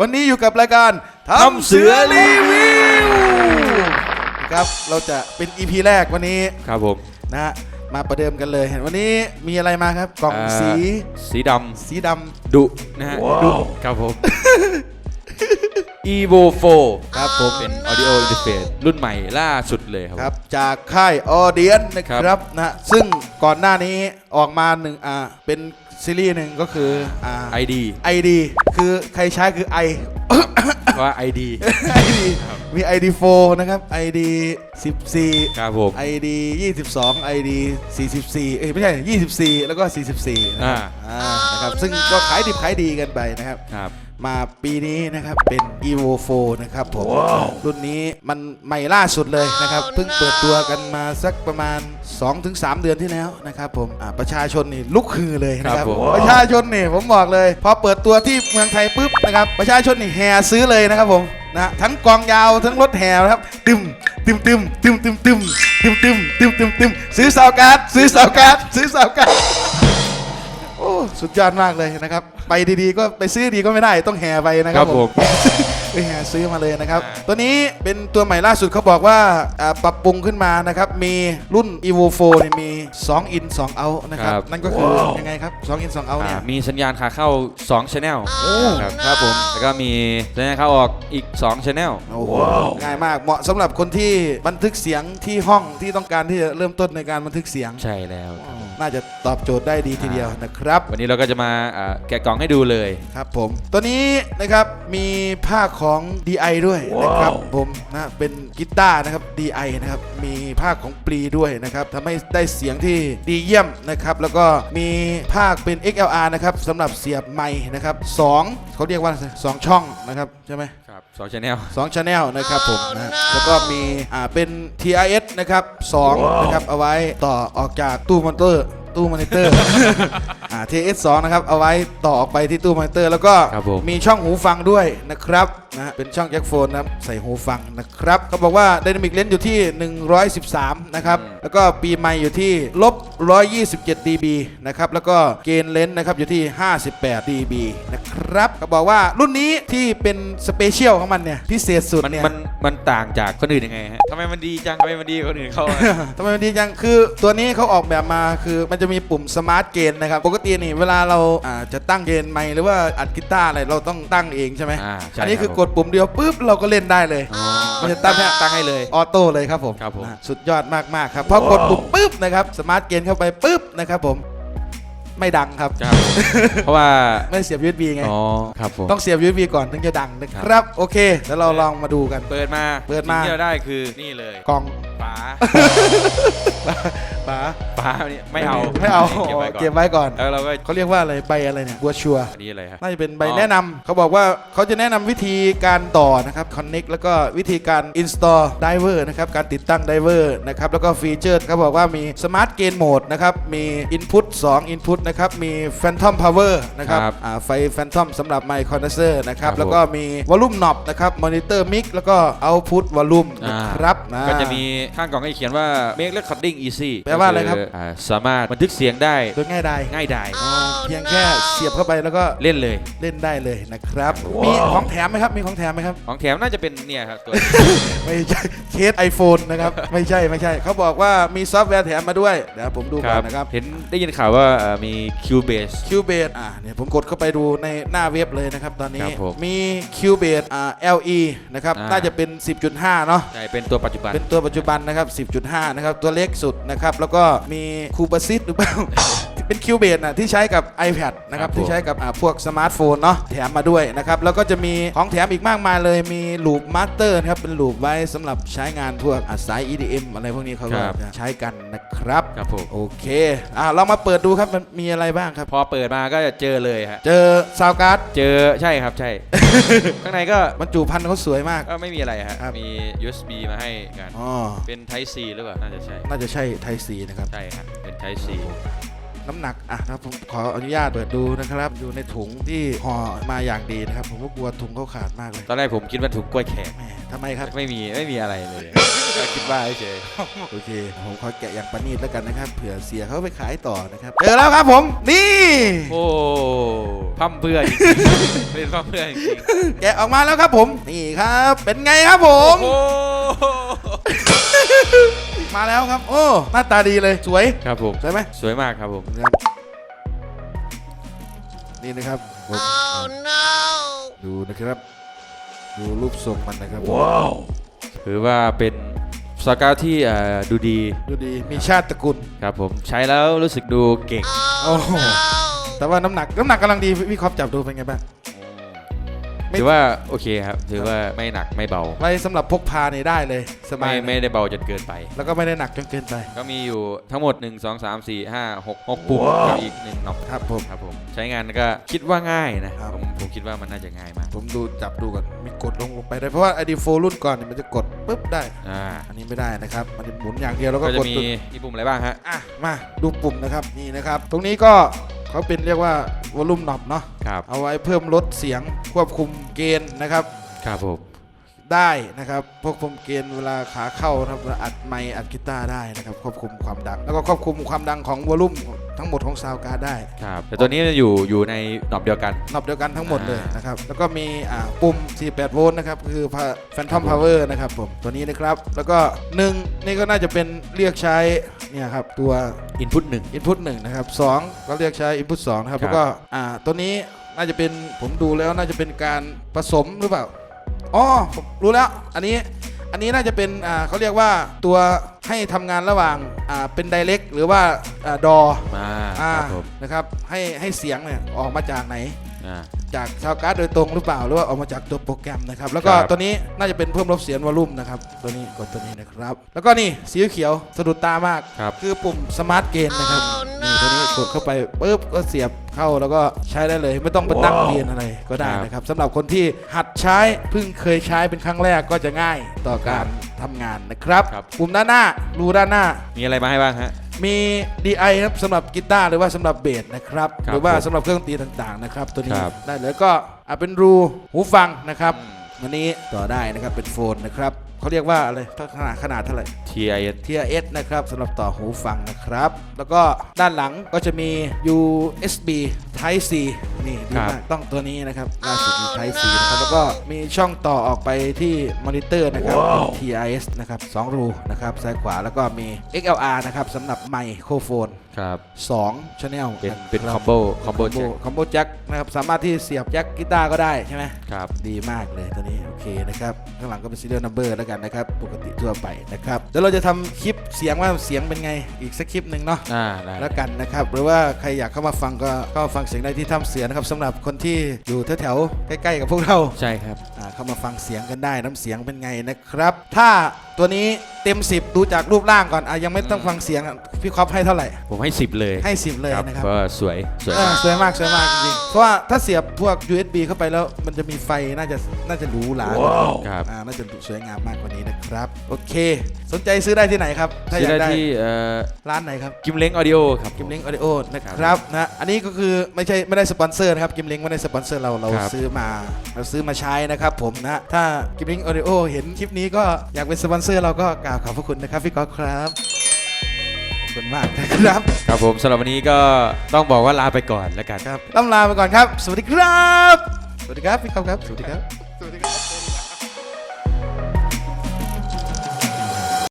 วันนี้อยู่กับรายการทำเสือรีวิวครับเราจะเป็น EP แรกวันนี้ครับผมนะฮะมาประเดิมกันเลยวันนี้มีอะไรมาครับกล่องเอ่อสี สีดสีดำดุนะฮะดุครับผม evo 4ครับผมเป็น audio interface รุ่นใหม่ล่าสุดเลยครับำครับจากค่ายออเดียนนะคครัรับบนะซึ่งก่อนหน้านี้ออกมาหนึ่งอ่าเป็น ซีรีส์หนึ่งก็คืออ่า ID ไอดีคือใครใช้คือไอว่า ID ไอดีมี ID 4นะครับ ID 14ครับผม ID 22 ID 44 เอ้ยไม่ใช่ 24 แล้วก็ 44นะครับอ่าอ่า นะครับ ซึ่งก็ขายดิบขายดีกันไปนะครับ ครับ มาปีนี้นะครับเป็น evo 4นะครับผม รุ่นนี้มันใหม่ล่าสุดเลยนะครับ เพิ่งเปิดตัวกันมาสักประมาณ 2-3 เดือนที่แล้วนะครับผมอ่าประชาชนนี่ลุกฮือเลยนะครับ ครับผม ประชาชนนี่ผมบอกเลย พอเปิดตัวที่เมืองไทยปุ๊บนะครับประชาชนนี่แห่ซื้อเลยนะครับผมนะทั้งกองยาวทั้งรถแห่นะครับตึมตึมตึมตึมตึมตึมตึมตึมตึมตึมตึมซื้อสาวการ์ดซื้อสาวการ์ดซื้อสาวการ์ดโอ้ สุดยอดมากเลยนะครับไปดีๆ ก็ไปซื้อดีก็ไม่ได้ต้องแห่ไปนะคครัรับบผมไปแห่ซื้อมาเลยนะครับ อ่า ตัวนี้เป็นตัวใหม่ล่าสุดเขาบอกว่าอ่าปรับปรุงขึ้นมานะครับ มีรุ่น evo 4เนี่ยมี2 in 2 out นะครับ ครับ นั่นก็คือยังไงครับ2 in 2 out เนี่ย อ่ามีสัญญาณขาเข้า2 channel โอ้ครับครับผม แล้วก็มีสัญญาณขาออกอีก 2 channel โอ้โหง่ายมากเหมาะสำหรับคนที่บันทึกเสียงที่ห้องที่ต้องการที่จะเริ่มต้นในการบันทึกเสียง ใช่แล้วครับน่าจะตอบโจทย์ได้ดีทีเดียวนะครับ วันนี้เราก็จะมาอ่าแกะกล่องให้ดูเลย ครับผมตัวนี้นะครับมีภาคของ DI ด้วยนะครับผมนะเป็นกีตาร์นะครับ DI นะครับมีภาคของปลีด้วยนะครับทำให้ได้เสียงที่ดีเยี่ยมนะครับแล้วก็มีภาคเป็น XLR นะครับสำหรับเสียบไมค์นะครับสองเขาเรียกว่าสองช่องนะครับใช่ไหม ครับ2 channel สองชแนลนะครับผมนะแล้วก็มีอ่าเป็น TRS นะครับสองนะครับเอาไว้ต่อออกจากตู้มอนิเตอร์ ตู้มอนิเตอร์ อ่า TS 2 นะครับ เอาไว้ต่อออกไปที่ตู้มอนิเตอร์ แล้วก็ครับผม มีช่องหูฟังด้วยนะครับ นะเป็นช่องแจ็คโฟนนะครับใส่หูฟังนะครับเขาบอกว่า Dynamic Range อยู่ที่ 113 นะครับ แล้วก็ปีใหม่อยู่ที่ลบ127 dB นะครับ แล้วก็เกณฑ์เลนส์นะครับอยู่ที่ 58 dB นะครับเขาบอกว่ารุ่นนี้ที่เป็นสเปเชียลของมันเนี่ยพิเศษสุดมันเนี่ย มันมันต่างจากคนอื่นยังไงฮะทำไมมันดีจังทำไมมันดีกว่าคนอื่นเขาอะ ทำไมมันดีจัง คือตัวนี้เขาออกแบบมาคือมันจะมีปุ่มสมาร์ทเกนนะครับ ปกตินี่เวลาเราอ่าจะตั้งเกนไมค์หรือว่าอัดกีตาร์อะไรเราต้องตั้งเองใช่ไหมอ่าใช่อันนี้ครับคือกดปุ่มเดียวปุ๊บเราก็เล่นได้เลยอ๋อมันจะตั้งให้ตั้งให้เลยออโต้เลยครับผมครับผม นะสุดยอดมากๆครับพอกดปุ่มปุ๊บนะครับสมาร์ทเกนเข้าไปปุ๊บนะครับผมไม่ดังครับ ครับ เพราะว่า ไม่เสียบ USB ไง อ๋อ ครับผม ต้องเสียบ USB ก่อนถึงจะดังนะครับ โอเค แล้วเราลองมาดูกัน เปิดมาเปิดมา สิ่งที่เราได้คือนี่เลย กล่อง ฝาฝาฝาเนี่ยไม่เอาไม่เอาเก็บไว้ก่อนเก็บไว้ก่อนแล้วเราก็เขาเรียกว่าอะไรใบอะไรเนี่ยบัวชัวอันนี้อะไรครับน่าจะเป็นใบอ๋อแนะนำเขาบอกว่าเขาจะแนะนำวิธีการต่อนะครับ connect แล้วก็วิธีการ install driver นะครับการติดตั้ง driver นะครับแล้วก็ฟีเจอร์เขาบอกว่ามี smart gain mode นะครับมี input 2 input นะครับมี phantom power นะครับครับอ่าไฟ phantom สำหรับ mic condenser นะครับครับแล้วก็มี volume knob นะครับ monitor mic แล้วก็ output volume นะครับอ่าก็จะมีข้างกล่องให้เขียนว่า make recording easy แปลว่าอะไรครับก็าสามารถบันทึกเสียงได้โดยง่ายดายง่ายดายอ๋อเพียงแค่เสียบเข้าไปแล้วก็เล่นเลย เล่นได้เลยนะครับ มีของแถมไหมครับ มีของแถมไหมครับ ของแถมน่าจะเป็นเนี่ยครับตัว ไม่ใช่เคส iPhone นะครับ ไม่ใช่ไม่ใช่ เขาบอกว่ามีซอฟต์แวร์แถมมาด้วย เดี๋ยวผมดูคก่อรันนะครับ เห็นได้ยินข่าวว่าเอ่อมี Cubase Cubase อ่าเนี่ยผมกดเข้าไปดูในหน้าเว็บเลยนะครับ ตอนนี้ครับผมมี Cubase อ่า LE นะครับ อ่า น่าจะเป็น 10.5 เนาะ ใช่เป็นตัวปัจจุบัน เป็นตัวปัจจุบันนะครับ 10.5 นะครับ ตัวเล็กสุดนะครับ แล้วก็มีคูป a ซิตหรือเปล่า เป็นคิวเบ e นะที่ใช้กับ iPad นะครับครับผมที่ใช้กับอ่าพวกสมาร์ทโฟนเนาะแถมมาด้วยนะครับ แล้วก็จะมีของแถมอีกมากมายเลยมีลูปมาสเตอร์นะครับ เป็นลูปไว้สำหรับใช้งานพวกอ่าสาย EDM อะไรพวกนี้เขาก็ครับ จะใช้กันนะครับ ครับผมโอเคอ่าเรามาเปิดดูครับมันมีอะไรบ้างครับ พอเปิดมาก็จะเจอเลยฮะ เจอซาวการ์ดเจอใช่ครับใช่ ข้างในก็บรรจุภัณฑ์เขาสวยมาก ก็ไม่มีอะไรฮะ ครับ มี USB มาให้กัน อ๋อเป็น Type C หรือเปล่า น่าจะใช่ น่าจะใช่ไทยซีนะครับ ใช่ฮะเป็น Type C น้ำหนักอะครับผมขออนุญาตเปิดดูนะครับ อยู่ในถุงที่ห่อมาอย่างดีนะครับ ผมก็กลัวถุงเขาขาดมากเลยตอนแรกผมคิดว่าถุงกล้วยแขกแหมทำไมครับ ไม่มีไม่มีอะไรเลยคิดว่าเฉยโอเค ผมขอแกะอย่างประณีตแล้วกันนะครับ เผื่อเสียเขาไปขายต่อนะครับ เจอแล้วครับผม นี่โอ้พั่มเพื่อนจริงๆเป็นพั่มเพื่อนจริงแกะออกมาแล้วครับผม นี่ครับ เป็นไงครับผมๆโอ้ มาแล้วครับ โอ้หน้าตาดีเลยสวย ครับผม สวยไหมสวยมากครับผม ครับนี่นะครับผมดูนะครับ ดูรูปทรงมันนะครับถือว่าเป็นสเกาวที่เอ่อดูดีดูดีมีชาติตระกูลครับผมใช้แล้วรู้สึกดูเก่ง โอ้โหแต่ว่าน้ำหนักน้ำหนักกำลังดีพี่ครอบจับดูเป็นไงบ้าง ไม่ถือว่าโอเคครับ ถือว่าไม่หนักไม่เบา ไว้สำหรับพกพาเนี่ยได้เลยสบาไม่ยไม่ได้เบาจนเกินไป แล้วก็ไม่ได้หนักจนเกินไป ก็มีอยู่ทั้งหมด 1 2 3 4 5 6 6ปุ่มกับอีกหนึ่งน็อปครับผม ครับผม ใช้งานก็คิดว่าง่ายนะ ครับ ผมผมคิดว่ามันน่าจะง่ายมากผมดูจับดูก่อนมีกดลงลงไปได้เพราะว่าไอดีโฟรุ่นก่อนเนี่ยมันจะกดปุ๊บได้ อ่าอันนี้ไม่ได้นะครับมันจะหมุนอย่างเดียวแล้วก็ก็จะกดมีตัวมีปุ่มอะไรบ้างฮะ อะมาดูปุ่มนะครับนี่นะครับ ตรงนี้ก็ เขาเป็นเรียกว่าวอลลุ่มน็อบเนาะครับ เอาไว้เพิ่มลดเสียงควบคุมเกณฑ์นะครับ ครับผมได้นะครับควบคุมเกณฑ์เวลาขาเข้านะครับเวลาอัดไมค์อัดกีตาร์ได้นะครับควบคุมความดัง แล้วก็ควบคุมความดังของวอลลุ่มทั้งหมดของซาวการ์ดได้ครับแต่ตัวนี้จะอยู่อยู่ในน็อปเดียวกันนอบเดียวกันทั้งหมดเลยอ่านนะครับแล้วก็มีอ่าปุ่ม 48 โวลต์นะครับคือ Phantom Power นะครับผมตัวนี้นะครับ แล้วก็หนึ่งนี่ก็น่าจะเป็นเรียกใช้ เนี่ยครับตัว Input 1 Input 1นะครับสองก็เรียกใช้ Input 2นะครับครับ แล้วก็อ่าตัวนี้น่าจะเป็นผมดูแล้วน่าจะเป็นการผสมหรือเปล่าอ๋อผมรู้แล้วอันนี้อันนี้น่าจะเป็นอ่าเขาเรียกว่าตัวให้ทำงานระหว่างอ่าเป็น Direct หรือว่าอ่าดอมาอ่าครับผมนะครับให้ให้เสียงเนี่ยออกมาจากไหน อ่า จากชาวการ์ดโดยตรงหรือเปล่า หรือว่าออกมาจากตัวโปรแกรมนะครับ แล้วก็ครับ ตัวนี้น่าจะเป็นเพิ่มลบเสียงวอลลุ่มนะครับ ตัวนี้กดตัวนี้นะครับ แล้วก็นี่สีเขียวสะดุดตามาก ครับ คือปุ่มสมาร์ทเกนนะครับนี่ตัวนี้กดเข้าไปปุ๊บก็เสียบเข้าแล้วก็ใช้ได้เลยไม่ต้องไปตั้งเกณฑ์อะไรก็ได้นะครับสำหรับคนที่หัดใช้เพิ่งเคยใช้เป็นครั้งแรกก็จะง่ายต่อการทำงานนะครับ ครับ ปุ่มด้านหน้ารูด้านหน้า มีอะไรมาให้บ้างฮะ มี DI ครับสำหรับกีตาร์หรือว่าสำหรับเบสนะครับ ครับหรือว่าผมสำหรับเครื่องดนตรีต่างๆนะครับ ตัวนี้ครับ ได้เลยก็อะเป็นรูหูฟังนะครับอืมอันนี้ต่อได้นะครับเป็นโฟนนะครับเขาเรียกว่าอะไรขนาดขนาดเท่าไหร่ TIS TRS นะครับสำหรับต่อหูฟังนะครับ แล้วก็ด้านหลังก็จะมี USB Type C นี่ดีครับมากต้องตัวนี้นะครับล่าสุดมี Type C นะครับแล้วก็มีช่องต่อออกไปที่มอนิเตอร์นะครับเป็น TRS นะครับสองรูนะครับซ้ายขวาแล้วก็มี XLR นะครับสำหรับไมโครโฟน ครับ 2 channel เป็นเป็นะครัอมโบคอมโบแจ็ค คอมโบแจ็คนะครับสามารถที่เสียบแจ็คกีตาร์ก็ได้ใช่ไหม ครับ ดีมากเลยตัวนี้โอเคนะครับข้างหลังก็เป็น serial number แล้วกันนะครับปกติทั่วไปนะครับเดี๋ยวเราจะทำคลิปเสียงว่าเสียงเป็นไงอีกสักคลิปหนึ่งเนาะอ่าได้ แล้วกันนะครับหรือว่าใครอยากเข้ามาฟังก็เข้ามาฟังเสียงได้ที่ถ้ำเสียงนะครับสำหรับคนที่อยู่แถวๆใกล้ๆกับพวกเราใช่ครับ อ่าเข้ามาฟังเสียงกันได้น้ำเสียงเป็นไงนะครับ ถ้าตัวนี้เต็ม 10 ดูจากรูปร่างก่อนอะยังไม่ต้องฟังเสียงอะพี่ครอปให้เท่าไหร่ ผมให้ 10 เลยให้10เลยนะครับ ก็สวยสวยเออมากสวยมากสวยมากจริงๆเพราะว่าถ้าเสียบพวก USB เข้าไปแล้วมันจะมีไฟน่าจะน่าจะหรูหราครับอ่าน่าจะสวยงามมากกว่านี้นะครับ โอเค สนใจซื้อได้ที่ไหนครับ ถ้าอซื้อยากได้ได้ที่เอ่อร้านไหนครับ กิมเล้งออดิโอครับ กิมเล้งออดิโอนะครับนะอันนี้ก็คือไม่ใช่ไม่ได้สปอนเซอร์นะครับกิมเล้งไม่ได้สปอนเซอร์เราเราครับ ซื้อมาเราซื้อมาใช้นะครับผมนะถ้ากิมเล้งออดิโอเห็นคลิปนี้ก็อยากเป็นสปอนเซอร์เราก็กราบขอบพระคุณนะครับพี่ก๊อฟครับขอบคุณมากนะครับครับผมสำหรับวันนี้ก็ต้องบอกว่าลาไปก่อนแล้วกัน ครับล่ำลาไปก่อนครับ สวัสดีครับ สวัสดีครับพี่ครับครับ สวัสดีครับ สวัสดีครับ